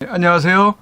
네, 안녕하세요.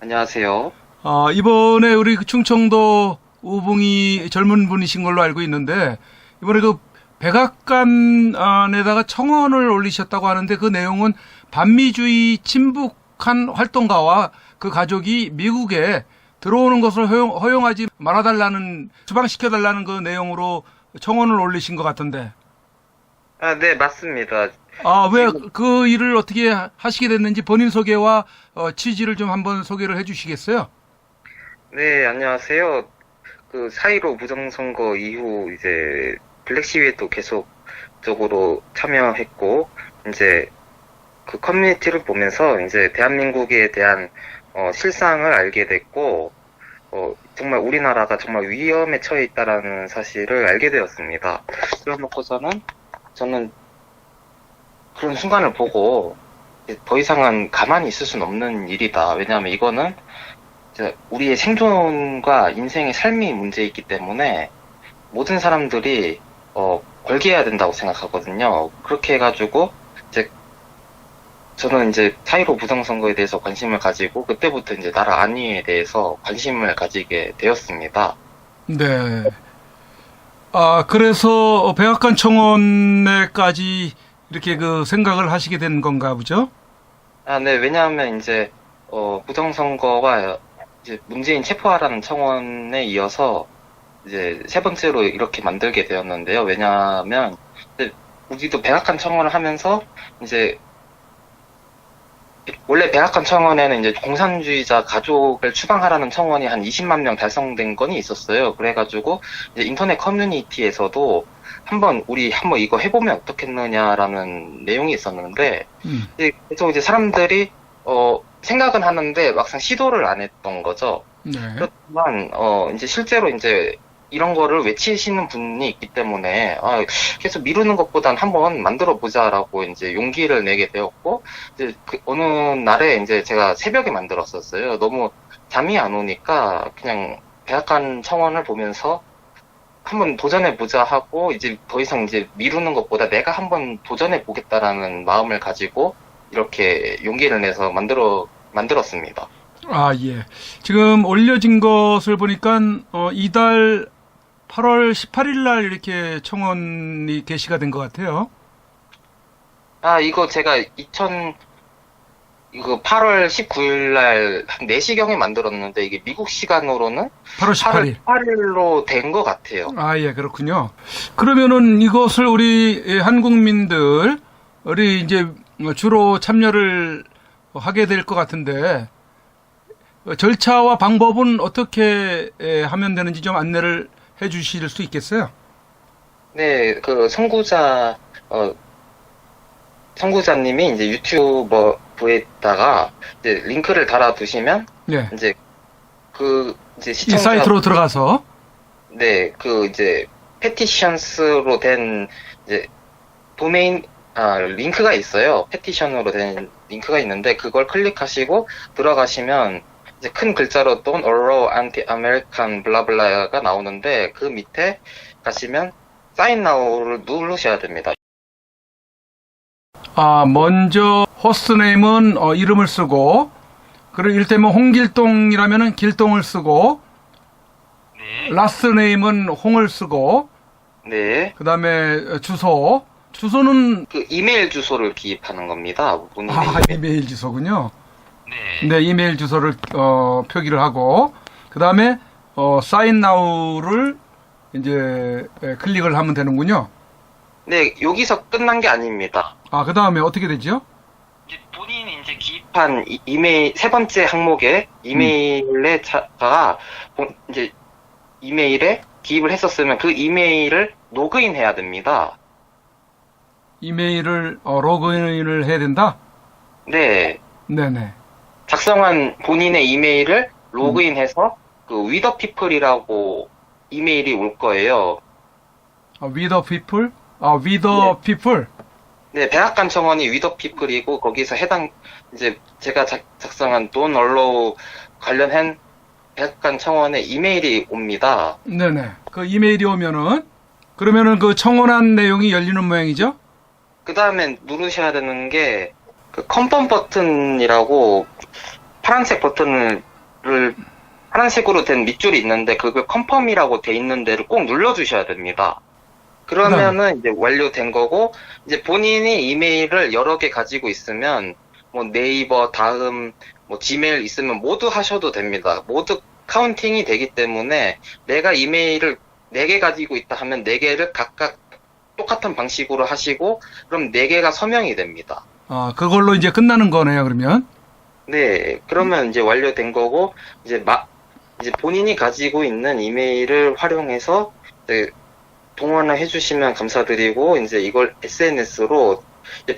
안녕하세요. 아, 이번에 우리 그 충청도 우봉이 젊은 분이신 걸로 알고 있는데 이번에 그 백악관에다가 청원을 올리셨다고 하는데 그 내용은 반미주의 친북한 활동가와 그 가족이 미국에 들어오는 것을 허용, 하지 말아달라는 추방시켜달라는 그 내용으로 청원을 올리신 것 같은데 아, 네, 맞습니다. 아 왜 그 일을 어떻게 하- 하시게 됐는지 본인 소개와 어, 취지를 좀 한번 소개를 해 주시겠어요? 네, 안녕하세요. 그 사이로 부정선거 이후 이제 블랙 시위에도 계속적으로 참여했고 이제 그 커뮤니티를 보면서 이제 대한민국에 대한 어, 실상을 알게 됐고 어, 정말 우리나라가 정말 위험에 처해 있다라는 사실을 알게 되었습니다. 그래놓고서는 저는 그런 순간을 보고 더 이상은 가만히 있을 수는 없는 일이다. 왜냐하면 이거는 우리의 생존과 인생의 삶이 문제 있기 때문에 모든 사람들이 어, 걸게해야 된다고 생각하거든요. 그렇게 해가지고 이제 저는 이제 사이로 부정선거에 대해서 관심을 가지고 그때부터 이제 나라 안위에 대해서 관심을 가지게 되었습니다. 네. 아, 그래서 백악관 청원에까지 이렇게 그 생각을 하시게 된 건가 보죠? 아, 네, 왜냐하면 이제, 어, 부정선거가 이제 문재인 체포하라는 청원에 이어서 이제 세 번째로 이렇게 만들게 되었는데요. 왜냐하면, 우리도 백악관 청원을 하면서 이제, 원래 백악관 청원에는 이제 공산주의자 가족을 추방하라는 청원이 한 20만 명 달성된 건이 있었어요. 그래가지고 이제 인터넷 커뮤니티에서도 한번 우리 한번 이거 해보면 어떻겠느냐라는 내용이 있었는데, 음. 이제 계속 이제 사람들이 어 생각은 하는데 막상 시도를 안 했던 거죠. 네. 그렇지만 어 이제 실제로 이제 이런 거를 외치시는 분이 있기 때문에 아, 계속 미루는 것보단 한번 만들어 보자라고 이제 용기를 내게 되었고 이제 그 어느 날에 이제 제가 새벽에 만들었었어요. 너무 잠이 안 오니까 그냥 백악관 청원을 보면서 한번 도전해 보자 하고 이제 더 이상 이제 미루는 것보다 내가 한번 도전해 보겠다라는 마음을 가지고 이렇게 용기를 내서 만들어 만들었습니다. 아, 예. 지금 올려진 것을 보니까 어, 이달 8월 18일 날 이렇게 청원이 게시가 된 것 같아요. 아, 이거 제가 2000, 이거 8월 19일 날 한 4시경에 만들었는데 이게 미국 시간으로는 8월 18일. 8월 8일로 된 것 같아요. 아, 예, 그렇군요. 그러면은 이것을 우리 예, 한국민들이 이제 주로 참여를 하게 될 것 같은데, 어, 절차와 방법은 어떻게 예, 하면 되는지 좀 안내를 해 주실 수 있겠어요? 네, 그 선구자, 어, 선구자님이 이제 유튜버에다가 이제 링크를 달아두시면 예. 이제 그 이제 이 시청자 사이트로 들어가서, 네, 그 이제 페티션스로 된 이제 도메인 아 링크가 있어요. 페티션으로 된 링크가 있는데 그걸 클릭하시고 들어가시면 이제 큰 글자로 Don't allow anti-American 블라블라가 나오는데 그 밑에 가시면 Sign Now를 누르셔야 됩니다. 아, 먼저 호스트 네임은 어, 이름을 쓰고, 그리고 일테면 홍길동이라면은 길동을 쓰고, 네. 라스트 네임은 홍을 쓰고, 네. 그 다음에 주소. 주소는, 그 이메일 주소를 기입하는 겁니다. 본인의 아, 이메일. 이메일 주소군요. 네. 네, 이메일 주소를, 어, 표기를 하고, 그 다음에, 어, 사인 나우를 이제, 예, 클릭을 하면 되는군요. 네, 여기서 끝난 게 아닙니다. 아, 그 다음에 어떻게 되죠? 이제 본인이 이제 기입한 이- 이메일 세 번째 항목에 이메일에 자가 본- 이제 이메일에 기입을 했었으면 그 이메일을 로그인 해야 됩니다. 이메일을, 어, 로그인을 해야 된다? 네, 네네. 작성한 본인의 이메일을 로그인해서 그 위더 피플이라고 이메일이 올 거예요. 아, the people? 아, with the people? 네, 백악관 청원이 위더 피플이고 거기서 해당 이제 제가 작, 작성한 돈 언로우 관련한 백악관 청원의 이메일이 옵니다. 네네. 그 이메일이 오면은, 그러면은 그 청원한 내용이 열리는 모양이죠? 그 다음에 누르셔야 되는 게, 그그 컨펌 버튼이라고 파란색 버튼을 파란색으로 된 밑줄이 있는데 그걸 컨펌이라고 돼 있는 데를 꼭 눌러주셔야 됩니다. 그러면은 이제 완료된 거고 이제 본인이 이메일을 여러 개 가지고 있으면 뭐 네이버, 다음, 뭐 지메일 있으면 모두 하셔도 됩니다. 모두 카운팅이 되기 때문에 내가 이메일을 네 개 가지고 있다 하면 네 개를 각각 똑같은 방식으로 하시고 그럼 네 개가 서명이 됩니다. 아, 그걸로 이제 끝나는 거네요, 그러면. 네, 그러면 이제 완료된 거고 이제 마 이제 본인이 가지고 있는 이메일을 활용해서 이제 동원을 해주시면 감사드리고 이제 이걸 SNS로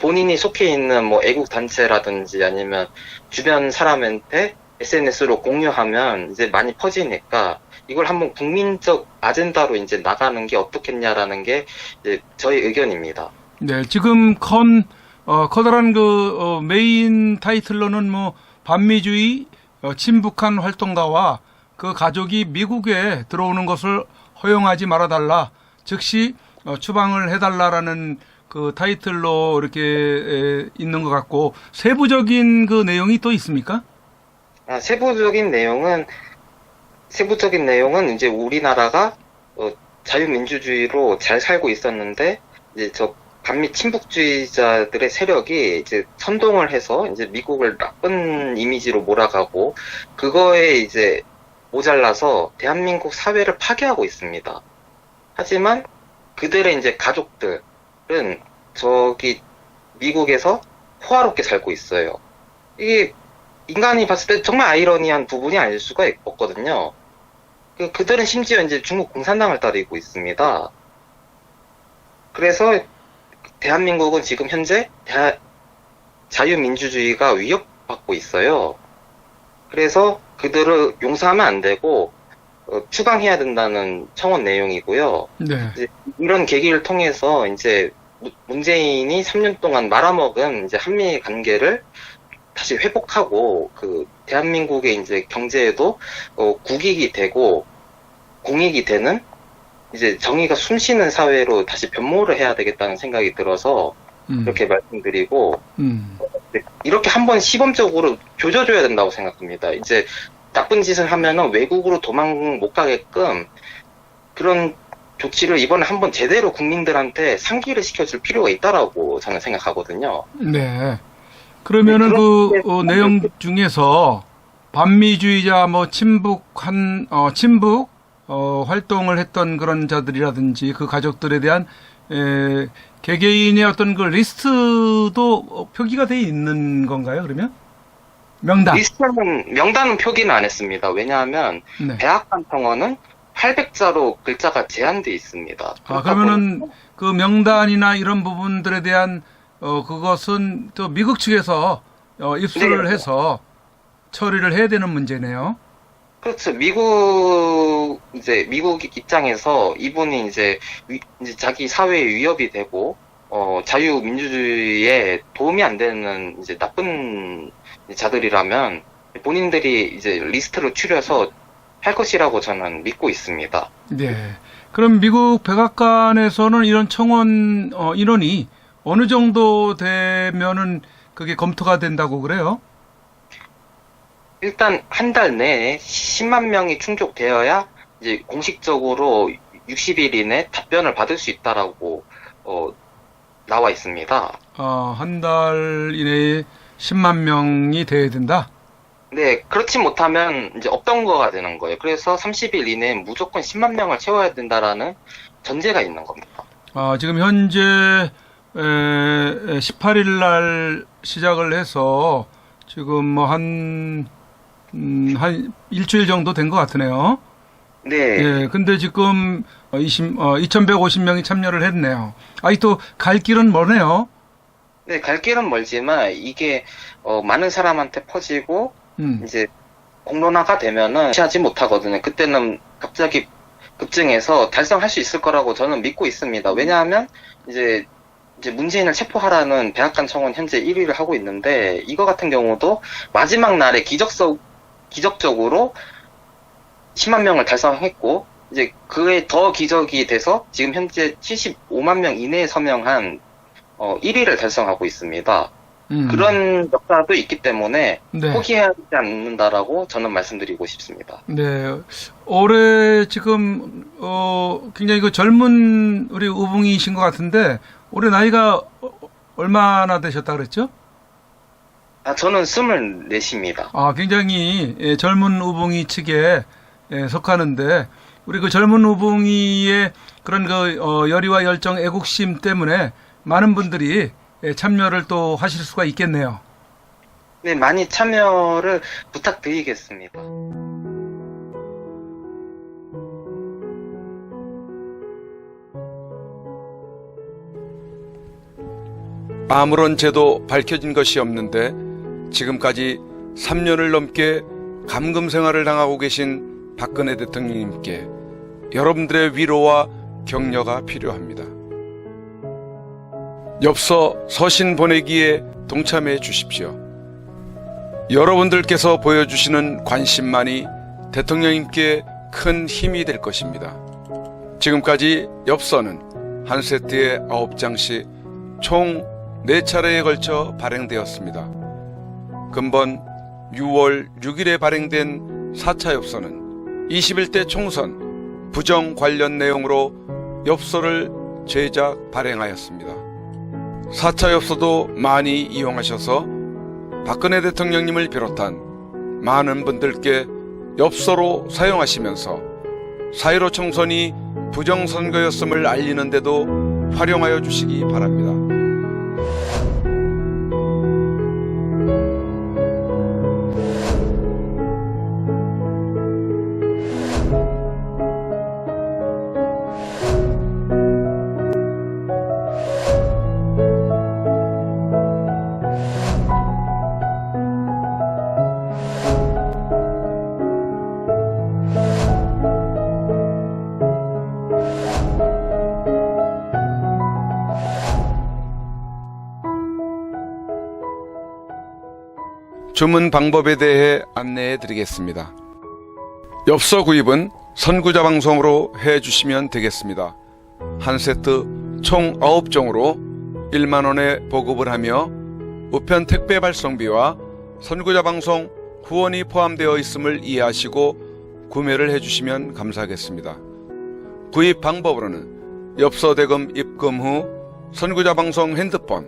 본인이 속해 있는 뭐 애국 단체라든지 아니면 주변 사람한테 SNS로 공유하면 이제 많이 퍼지니까 이걸 한번 국민적 아젠다로 이제 나가는 게 어떻겠냐라는 게 이제 저희 의견입니다. 네, 지금 컨, 어, 커다란 그, 어, 메인 타이틀로는 뭐, 반미주의, 어, 친북한 활동가와 그 가족이 미국에 들어오는 것을 허용하지 말아달라. 즉시, 어, 추방을 해달라라는 그 타이틀로 이렇게 에, 있는 것 같고, 세부적인 그 내용이 또 있습니까? 아, 세부적인 내용은 세부적인 내용은 이제 우리나라가 어, 자유민주주의로 잘 살고 있었는데 이제 저 반미 친북주의자들의 세력이 이제 선동을 해서 이제 미국을 나쁜 이미지로 몰아가고 그거에 이제 모자라서 대한민국 사회를 파괴하고 있습니다. 하지만 그들의 이제 가족들은 저기 미국에서 호화롭게 살고 있어요. 이게 인간이 봤을 때 정말 아이러니한 부분이 아닐 수가 없거든요. 그, 그들은 심지어 이제 중국 공산당을 따르고 있습니다. 그래서 대한민국은 지금 현재 대- 자유민주주의가 위협받고 있어요. 그래서 그들을 용서하면 안 되고 어, 추방해야 된다는 청원 내용이고요. 네. 이런 계기를 통해서 이제 무- 문재인이 3년 동안 말아먹은 이제 한미 관계를 다시 회복하고 그 대한민국의 이제 경제에도 어, 국익이 되고 공익이 되는 이제 정의가 숨쉬는 사회로 다시 변모를 해야 되겠다는 생각이 들어서 음, 이렇게 말씀드리고 음, 네, 이렇게 한번 시범적으로 조져줘야 된다고 생각합니다. 이제 나쁜 짓을 하면은 외국으로 도망 못 가게끔 그런 조치를 이번에 한번 제대로 국민들한테 상기를 시켜줄 필요가 있다라고 저는 생각하거든요. 네. 그러면은 네, 그 어, 내용 중에서 반미주의자 뭐 친북한 어, 친북 어, 활동을 했던 그런 자들이라든지 그 가족들에 대한 에, 개개인의 어떤 그 리스트도 어, 표기가 돼 있는 건가요? 그러면 명단. 리스트는 명단은 표기는 안 했습니다. 왜냐하면 네. 대학간 청원은 800자로 글자가 제한돼 있습니다. 아 그러면은 그 명단이나 이런 부분들에 대한 어 그것은 또 미국 측에서 어, 입수를 네. 해서 처리를 해야 되는 문제네요. 그렇죠. 미국 이제 미국 입장에서 이분이 이제 위- 이제 자기 사회에 위협이 되고 어 자유민주주의에 도움이 안 되는 이제 나쁜 자들이라면 본인들이 이제 리스트를 추려서 할 것이라고 저는 믿고 있습니다. 네. 그럼 미국 백악관에서는 이런 청원 어, 인원이 어느 정도 되면은 그게 검토가 된다고 그래요? 일단 한 달 내에 10만 명이 충족되어야 이제 공식적으로 60일 이내 답변을 받을 수 있다라고 어, 나와 있습니다. 어, 한 달 이내에 10만 명이 돼야 된다. 네, 그렇지 못하면 이제 없던 거가 되는 거예요. 그래서 30일 이내에 무조건 10만 명을 채워야 된다라는 전제가 있는 겁니다. 아, 지금 현재 18일 날 시작을 해서 지금 뭐한 음, 한 일주일 정도 된 것 같으네요. 네, 예, 근데 지금 20, 어, 2,150명이 참여를 했네요. 아직도 갈 길은 머네요. 네, 갈 길은 멀지만 이게 어, 많은 사람한테 퍼지고 음, 이제 공론화가 되면은 취하지 못하거든요. 그때는 갑자기 급증해서 달성할 수 있을 거라고 저는 믿고 있습니다. 왜냐하면 이제 이제 문재인을 체포하라는 백악관 청원 현재 1위를 하고 있는데 이거 같은 경우도 마지막 날에 기적적 기적적으로 10만 명을 달성했고 이제 그에 더 기적이 돼서 지금 현재 75만 명 이내에 서명한 어, 1위를 달성하고 있습니다. 음. 그런 역사도 있기 때문에 네. 포기하지 않는다라고 저는 말씀드리고 싶습니다. 네. 올해 지금, 어, 굉장히 그 젊은 우리 우붕이신 것 같은데, 올해 나이가 어, 얼마나 되셨다 그랬죠? 아, 저는 24입니다. 아, 굉장히 예, 젊은 우붕이 측에 예, 속하는데, 우리 그 젊은 우붕이의 그런 그 어, 열의와 열정, 애국심 때문에 많은 분들이 예, 참여를 또 하실 수가 있겠네요. 네, 많이 참여를 부탁드리겠습니다. 아무런 죄도 밝혀진 것이 없는데 지금까지 3년을 넘게 감금 생활을 당하고 계신 박근혜 대통령님께 여러분들의 위로와 격려가 필요합니다. 엽서 서신 보내기에 동참해 주십시오. 여러분들께서 보여주시는 관심만이 대통령님께 큰 힘이 될 것입니다. 지금까지 엽서는 한 세트에 9장씩 총 4차례에 걸쳐 발행되었습니다. 근본 6월 6일에 발행된 4차 엽서는 21대 총선 부정 관련 내용으로 엽서를 제작 발행하였습니다. 4차 엽서도 많이 이용하셔서 박근혜 대통령님을 비롯한 많은 분들께 엽서로 사용하시면서 4.15 총선이 부정선거였음을 알리는데도 활용하여 주시기 바랍니다. 주문 방법에 대해 안내해 드리겠습니다. 엽서 구입은 선구자 방송으로 해 주시면 되겠습니다. 한 세트 총 9종으로 1만 원에 보급을 하며 우편 택배 발송비와 선구자 방송 후원이 포함되어 있음을 이해하시고 구매를 해 주시면 감사하겠습니다. 구입 방법으로는 엽서 대금 입금 후 선구자 방송 핸드폰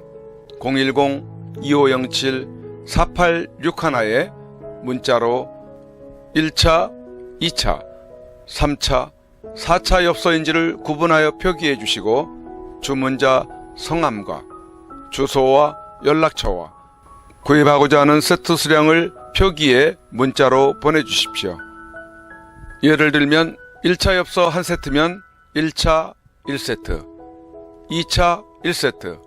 010-2507 4861에 문자로 1차, 2차, 3차, 4차 엽서인지를 구분하여 표기해 주시고 주문자 성함과 주소와 연락처와 구입하고자 하는 세트 수량을 표기해 문자로 보내주십시오. 예를 들면 1차 엽서 한 세트면 1차 1세트, 2차 1세트,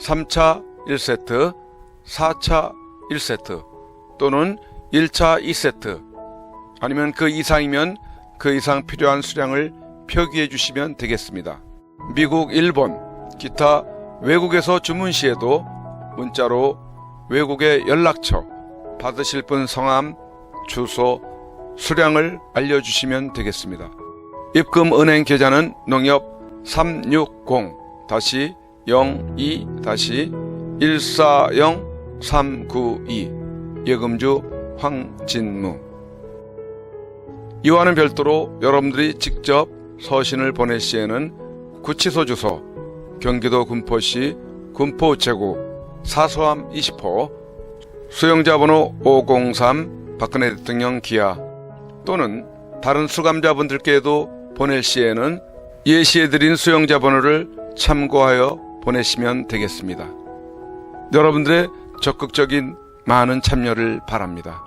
3차 1세트, 4차 1세트 또는 1차 2세트 아니면 그 이상이면 그 이상 필요한 수량을 표기해 주시면 되겠습니다. 미국, 일본, 기타 외국에서 주문 시에도 문자로 외국의 연락처, 받으실 분 성함, 주소, 수량을 알려주시면 되겠습니다. 입금 은행 계좌는 농협 360-02-140-392 예금주 황진무 이와는 별도로 여러분들이 직접 서신을 보낼 시에는 구치소 주소 경기도 군포시 군포우체국 사소함 20호 수용자 번호 503 박근혜 대통령 기아 또는 다른 수감자분들께도 보낼 시에는 예시해드린 수용자 번호를 참고하여 보내시면 되겠습니다. 여러분들의 적극적인 많은 참여를 바랍니다.